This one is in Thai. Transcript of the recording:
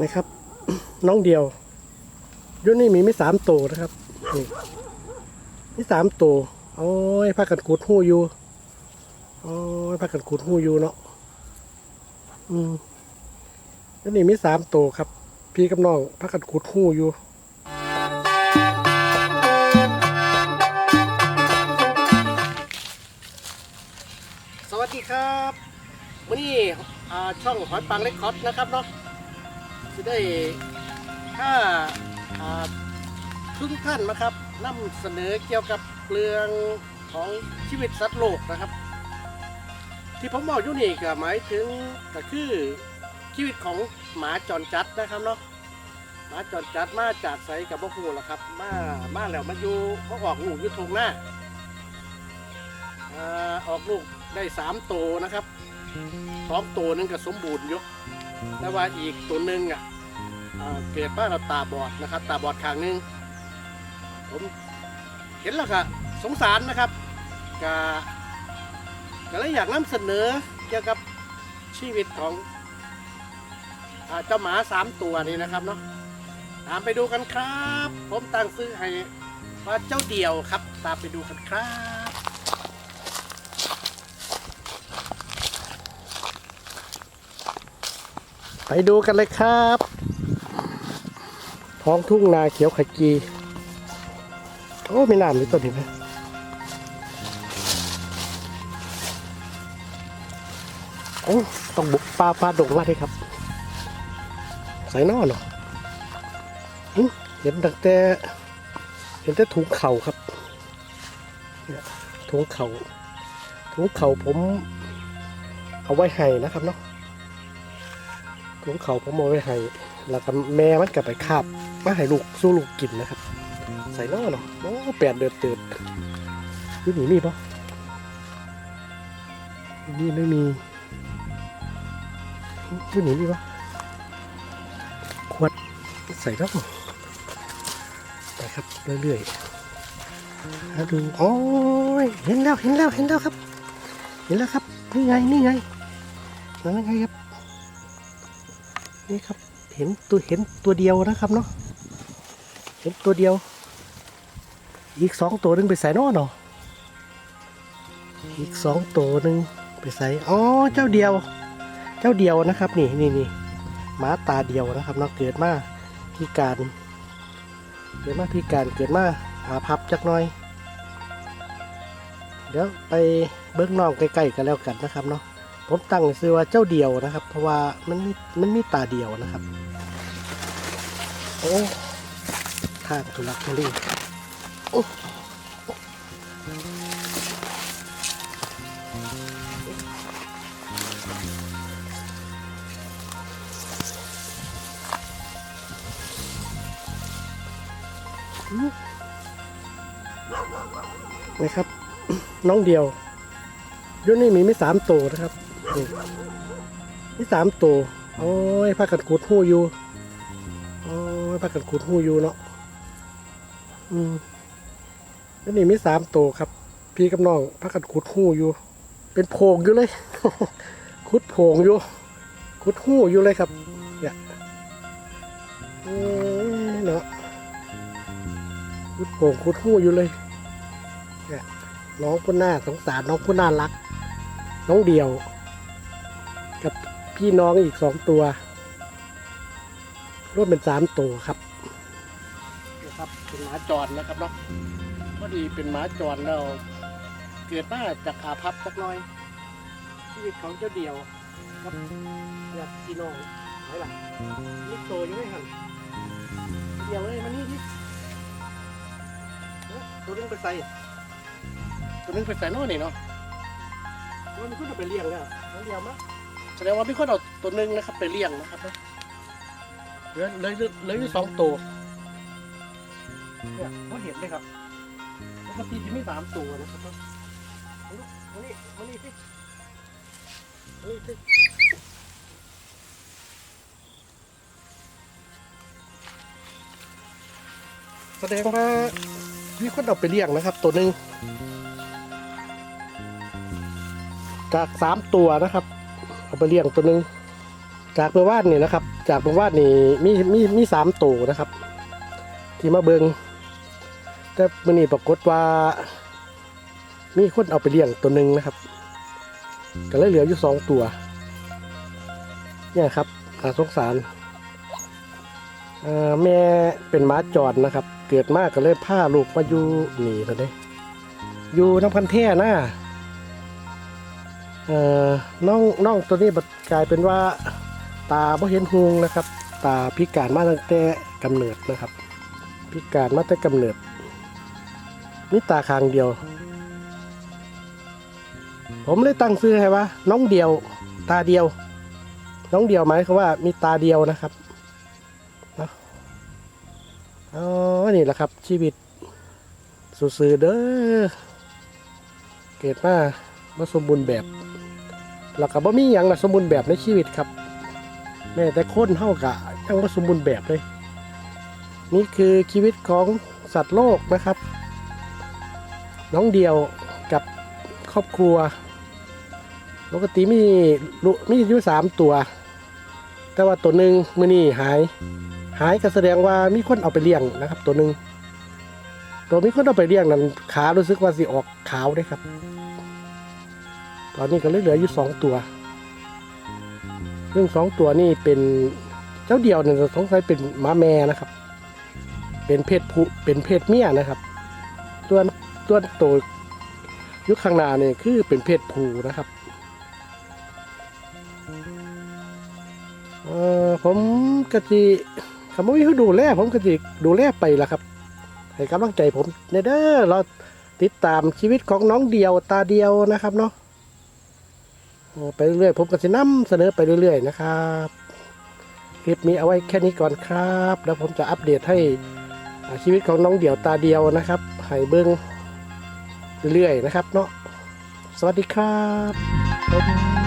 นะครับ น้องเดียวยุ่นี่มีไม่สามตัวนะครับนี่มีสามตัวโอ้ยพากันขุดหู้อยู่โอ้ยพากันขุดหู้อยู่เนาะอืมยุ่นี่มีสามตัวครับ พี่กับน้องพากันขุดหู้อยู่สวัสดีครับวันนี้ ช่องหอยปังเล็กคอตนะครับเนาะจะได้ถ้าทุกท่านนะครับนำเสนอเกี่ยวกับเรื่องของชีวิตสัตว์โลกนะครับ ที่ผมบอกอยู่นี่ก็หมายถึงก็คือชีวิตของหมาจรจัดนะครับเนาะหมาจรจัดมาจากไสกับบ่ฮูล่ะครับ มามาแล้วมาอยู่มาออกลูกอยู่ทงหน้าอ่าออกลูกได้สามตัวนะครับ สองตัวนึงก็สมบูรณ์อยู่แต่ว่าอีกตัวหนึ่งอะเกิดมาเราตาบอดนะครับ ตาบอดข้างหนึง ผมเห็นแล้วก็สงสารนะครับก็ก็เลยอยากนำเสนอเกี่ยวกับชีวิตของเจ้าหมาสามตัวนี้นะครับเนาะตามไปดูกันครับ ผมตั้งซื้อให้ว่าเจ้าเดียวครับ ตามไปดูกันครับ ไปดูกันเลยครับ ท้องทุ่งนาเขียวขจี โอ้มีน้ำอยู่ตัวนี้นะโอ้ต้องบุกปลาปลาดงมาด้วยครับ ใส่นอเนาะอื้อเห็นแต่เห็นแต่ถุงเข่าครับถุงเข่าถุงเข่าผมเอาไว้ให้นะครับเนาะ ถุงเขาผมเอาไว้ให้แล้วก็แม่มันกลับไปคาบมาให้ลูกสู้ลูกกินนะครับ ใส่น้อเนาะโอ้แปดเดือนตื่นยุนี่มีปะนี่ไม่มียุนี่มีปะขวดใส่น้อไปครับเรื่อยๆแล้วดูโอ้ยเห็นแล้วเห็นแล้วเห็นแล้วครับ เห็นแล้วครับนี่ไงนี่ไงนั่นไงครับ นี่ครับ เห็นตัวเห็นตัวเดียวนะครับเนาะเห็นตัวเดียว อีกสองตัวนึงไปใส่นอเนาะอีกสองตัวนึงไปใส่อ๋อเจ้าเดียว เจ้าเดียวนะครับนี่นี่นี่หมาตาเดียวนะครับเนาะเกิดมาพิการ เกิดมาพิการเกิดมาอาพับจักหน่อย เดี๋ยวไปเบิ้งน้องใกล้ๆกันแล้วกันนะครับเนาะ ผมตั้งชื่อว่าเจ้าเดียวนะครับ เพราะว่ามันมีมันมีตาเดียวนะครับ โอ้ทางทุลักทุเลโอ้นะครับ น้องเดียวยุ่นี่มีไม่สามตัวนะครับ นี่นี่สามตัวโอ้ยพากันขุดหู้อยู่โอ้ยพากันขุดหู้อยู่เนาะอืมแล้วนี่มีสามตัวครับ พี่กับน้องพากันขุดหู้อยู่ เป็นโพงอยู่เลยขุดโพงอยู่ขุดหู้อยู่เลยครับเนี่ยเนาะขุดโพงขุดหู้อยู่เลยเนี่ยน้องผู้น่าสงสารน้องผู้น่ารัก น้องเดียว กับพี่น้องอีกสองตัวรวมเป็นสามตัวครับนะครับเป็นหมาจรนะครับเนาะพอดีเป็นหมาจรแล้วเกิดมาจากอาพับสักหน่อย ชีวิตของเจ้าเดียวครับอยากพี่น้องไหนล่ะนี่โตอยู่ไหมครับเดียวเลยมานี่ดิเอ้ยตัวนึงไปใส่ตัวนึงไปใส่โน่นนี่เนาะมันก็จะไปเลี้ยงแล้วแล้วเลี้ยงมั้ย แสดงว่ามีคนเอาตัวหนึ่งนะครับ ไปเลี้ยงนะครับนะเหลือเหลยเหลืออยู่สองตัวเนี่ยเขาเห็นเลยครับปกติจะมีสามตัวนะครับมานี่มานี่สิมานี่สิแสดงว่ามีคนเอาไปเลี้ยงนะครับ ตัวหนึ่งจากสามตัวนะครับ เอาไปเลี้ยงตัวหนึ่งจากเมื่อวานนี่นะครับ จากเมื่อวานนี่มีมีมีสามตัวนะครับ ที่มาเบิงแต่มื่อนี้ปรากฏว่า มีคนเอาไปเลี้ยงตัวหนึ่งนะครับก็เลยเหลืออยู่สองตัว เนี่ยครับอาสงสารอ่อแม่เป็นม้าจรนะครับ เกิดมากก็เลยพาลูกมาอยู่หนีเด้อยู่น้ำพันแท่นะ เอ่อน้องน้องตัวนี้บัดกลายเป็นว่าตาบ่เห็นหุงนะครับ ตาพิการมาตั้งแต่กำเนิดนะครับ พิการมาแต่กำเนิดมีตาข้างเดียว ผมเลยตั้งชื่อให้ว่า น้องเดียว ตาเดียว น้องเดียวไหมความว่ามีตาเดียวนะครับเนาะอ๋อนี่แหละครับ ชีวิตสื่อเด้อเกิดมาบ่สมบูรณ์แบบ แล้วก็บ่มีหยังละสมบูรณ์แบบในชีวิตครับ แม้แต่คนเฮากะยังบ่สมบูรณ์แบบเลย นี่คือชีวิตของสัตว์โลกนะครับ น้องเดียวกับครอบครัว ปกติมีลูมีอยู่สามตัว แต่ว่าตัวหนึ่งมือนี่หาย หายก็แสดงว่ามีคนเอาไปเลี้ยงนะครับ ตัวหนึ่งตัวมีคนเอาไปเลี้ยงนั้นขารู้สึกว่าสิออกขาวได้ครับ ตอนนี้ก็เหลืออยู่สองตัว ซึ่งสองตัวนี่เป็นเจ้าเดียวเนี่ยสงสัยเป็นม้าแม่นะครับ เป็นเพศผู้เป็นเพศเมียนะครับตัวตัวโตวยุคข้างหน้าเนี่ยคือเป็นเพศผู้นะครับเออผมกะจิคำว่าวิธีดูแลผมกะจิดูแลไปละครับให้กำลังใจผมเนเด้อเราติดตามชีวิตของน้องเดียวตาเดียวนะครับเนาะ ไปเรื่อยๆผมก็จะนำเสนอไปเรื่อยๆนะครับคลิปนี้เอาไว้แค่นี้ก่อนครับ แล้วผมจะอัปเดตให้ชีวิตของน้องเดี่ยวตาเดียวนะครับให้เบิ้งเรื่อยๆนะครับเนาะสวัสดีครับ